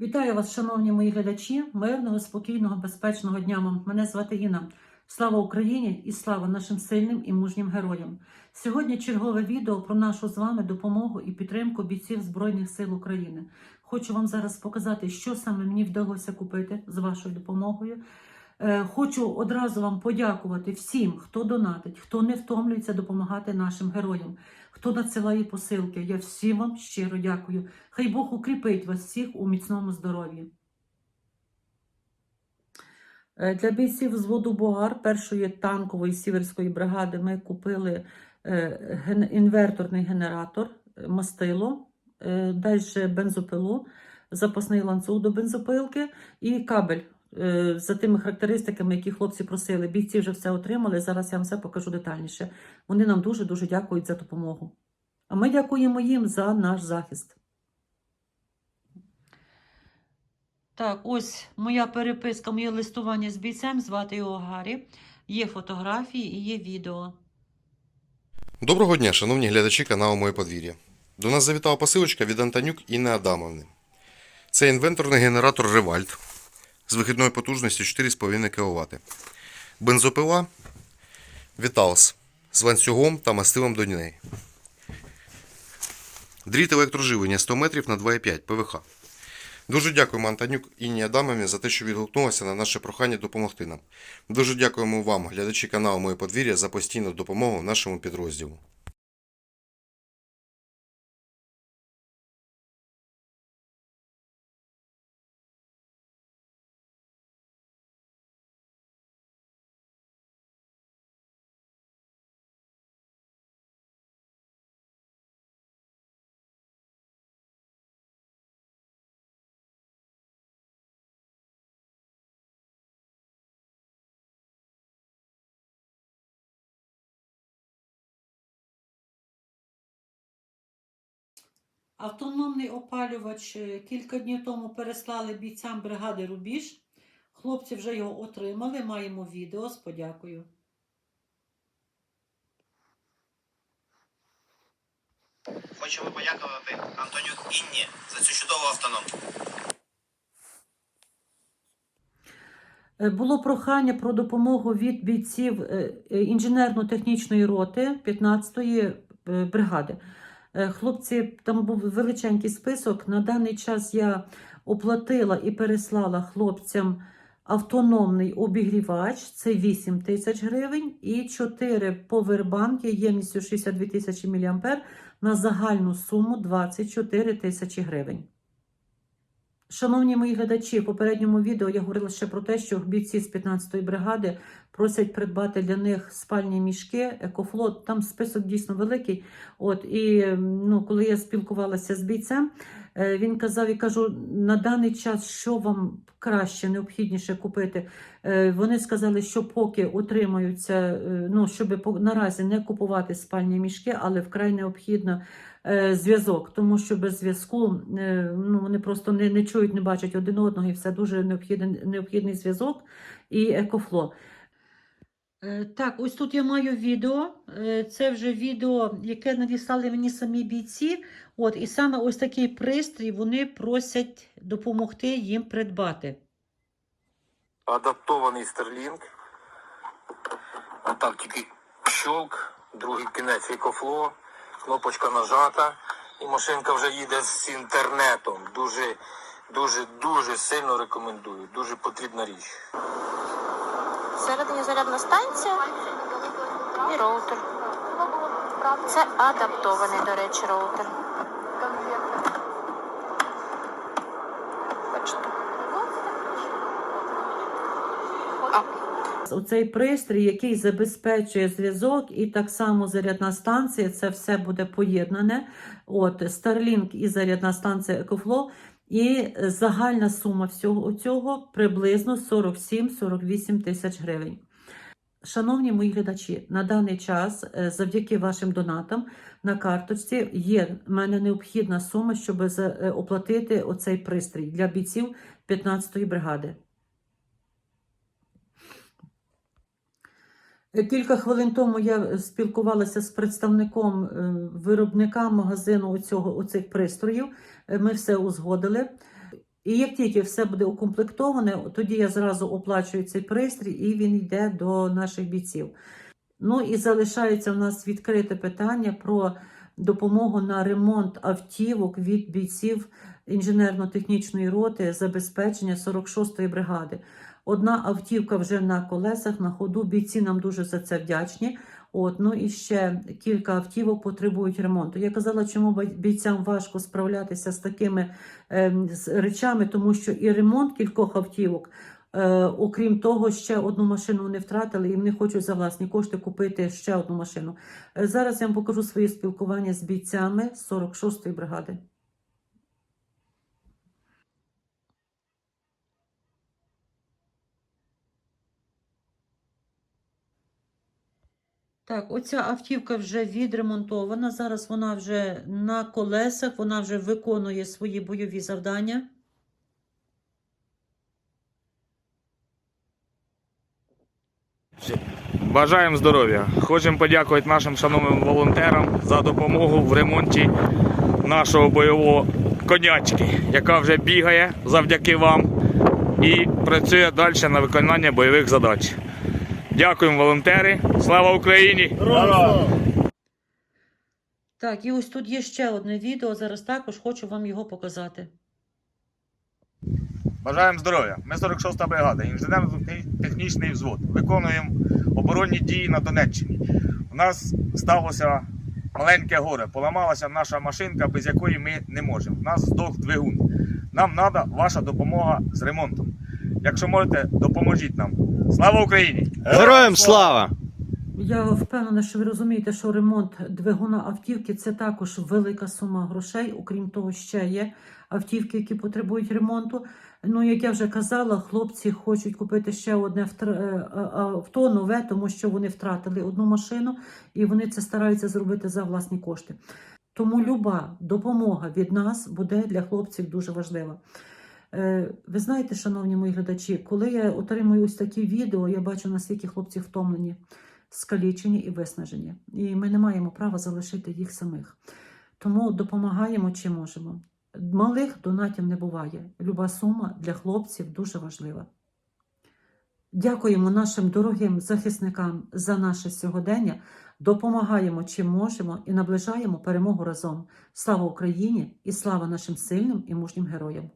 Вітаю вас, шановні мої глядачі, мирного, спокійного, безпечного дня вам. Мене звати Інна. Слава Україні і слава нашим сильним і мужнім героям. Сьогодні чергове відео про нашу з вами допомогу і підтримку бійців Збройних сил України. Хочу вам зараз показати, що саме мені вдалося купити з вашою допомогою. Е, Хочу одразу вам подякувати всім, хто донатить, хто не втомлюється допомагати нашим героям, хто надсилає посилки. Я всім вам щиро дякую. Хай Бог укріпить вас всіх у міцному здоров'ї. Е, Для бійців взводу Бугар першої танкової сіверської бригади ми купили е, інверторний генератор, мастило, далі бензопилу, запасний ланцюг до бензопилки і кабель. Е, За тими характеристиками, які хлопці просили, бійці вже все отримали. Зараз я вам все покажу детальніше. Вони нам дуже дуже дякують за допомогу. А ми дякуємо їм за наш захист. Так, ось моя переписка, моє листування з бійцем, звати його Гаррі. Є фотографії і є відео. Доброго дня, шановні глядачі каналу Моє подвір'я. До нас завітала посилочка від Антонюк Інни Адамовни. Це інвенторний генератор Ревальт з вихідною потужністю 4,5 кВт. Бензопила Vitals з ланцюгом та мастилом до неї. Дріт електроживлення 100 метрів на 2,5 ПВХ. Дуже дякуємо Антонюк Інні Адамовні за те, що відгукнулася на наше прохання допомогти нам. Дуже дякуємо вам, глядачі каналу Моє подвір'я, за постійну допомогу нашому підрозділу. Автономний опалювач е, кілька днів тому переслали бійцям бригади Рубіж. Хлопці вже його отримали. Маємо відео з подякою. Хочемо подякувати Антонюк Інні за цю чудову автономку. Е, Було прохання про допомогу від бійців е, інженерно-технічної роти 15-ї е, бригади. Е, Хлопці, там був величенький список. На даний час я оплатила і переслала хлопцям автономний обігрівач, це 8 тисяч гривень, і 4 повербанки ємністю 62 тисячі мА на загальну суму 24 тисячі гривень. Шановні мої глядачі, в попередньому відео я говорила ще про те, що бійці з 15-ї бригади просять придбати для них спальні мішки, екофлот. Там список дійсно великий. От і ну, коли я спілкувалася з бійцем, е, він казав: і кажу, на даний час що вам краще, необхідніше купити. Е, Вони сказали, що поки утримаються, е, ну щоб наразі не купувати спальні мішки, але вкрай необхідно зв'язок, тому що без зв'язку ну, вони просто не, не чують, не бачать один одного, і все дуже необхідний, необхідний зв'язок і екофло. Е, Так, ось тут я маю відео. Е, Це вже відео, яке надіслали мені самі бійці. От, і саме ось такий пристрій вони просять допомогти їм придбати. адаптований Starlink. Отак тільки щолк, другий кінець екофло, кнопочка нажата, і машинка вже їде з інтернетом. Дуже, дуже, дуже сильно рекомендую. Дуже потрібна річ. Всередині зарядна станція і роутер. Це адаптований, до речі, роутер. Оцей пристрій, який забезпечує зв'язок, і так само зарядна станція, це все буде поєднане. От Starlink і зарядна станція EcoFlow. І загальна сума всього цього приблизно 47-48 тисяч гривень. Шановні мої глядачі, на даний час, е, завдяки вашим донатам на карточці, є в мене необхідна сума, щоб е, оплатити оцей пристрій для бійців 15-ї бригади. Кілька хвилин тому я спілкувалася з представником е, виробника магазину оцього, оцих пристроїв. Е, Ми все узгодили. І як тільки все буде укомплектоване, тоді я зразу оплачую цей пристрій і він йде до наших бійців. Ну і залишається в нас відкрите питання про допомогу на ремонт автівок від бійців інженерно-технічної роти забезпечення 46-ї бригади. Одна автівка вже на колесах на ходу. Бійці нам дуже за це вдячні. От, ну і ще кілька автівок потребують ремонту. Я казала, чому бійцям важко справлятися з такими ем, з речами, тому що і ремонт кількох автівок, е, окрім того, ще одну машину вони втратили, і вони хочуть за власні кошти купити ще одну машину. Е, Зараз я вам покажу своє спілкування з бійцями 46-ї бригади. Так, оця автівка вже відремонтована. Зараз вона вже на колесах, вона вже виконує свої бойові завдання. Бажаємо здоров'я. Хочемо подякувати нашим шановним волонтерам за допомогу в ремонті нашого бойового конячки, яка вже бігає завдяки вам і працює далі на виконання бойових задач. Дякуємо, волонтери. Слава Україні! Так, і ось тут є ще одне відео. Зараз також хочу вам його показати. Бажаємо здоров'я. Ми 46-та бригада, інженерно-технічний взвод. Виконуємо оборонні дії на Донеччині. У нас сталося маленьке горе. Поламалася наша машинка, без якої ми не можемо. У нас здох двигун. Нам треба ваша допомога з ремонтом. Якщо можете, допоможіть нам. Слава Україні! Героям слава! Я впевнена, що ви розумієте, що ремонт двигуна автівки це також велика сума грошей. Окрім того, ще є автівки, які потребують ремонту. Ну, як я вже казала, хлопці хочуть купити ще одне е, а- авто нове, тому що вони втратили одну машину і вони це стараються зробити за власні кошти. Тому люба допомога від нас буде для хлопців дуже важлива. Е, Ви знаєте, шановні мої глядачі, коли я отримую ось такі відео, я бачу, наскільки хлопці втомлені, скалічені і виснажені. І ми не маємо права залишити їх самих. Тому допомагаємо чим можемо. Малих донатів не буває. Люба сума для хлопців дуже важлива. Дякуємо нашим дорогим захисникам за наше сьогодення. Допомагаємо чим можемо і наближаємо перемогу разом. Слава Україні і слава нашим сильним і мужнім героям!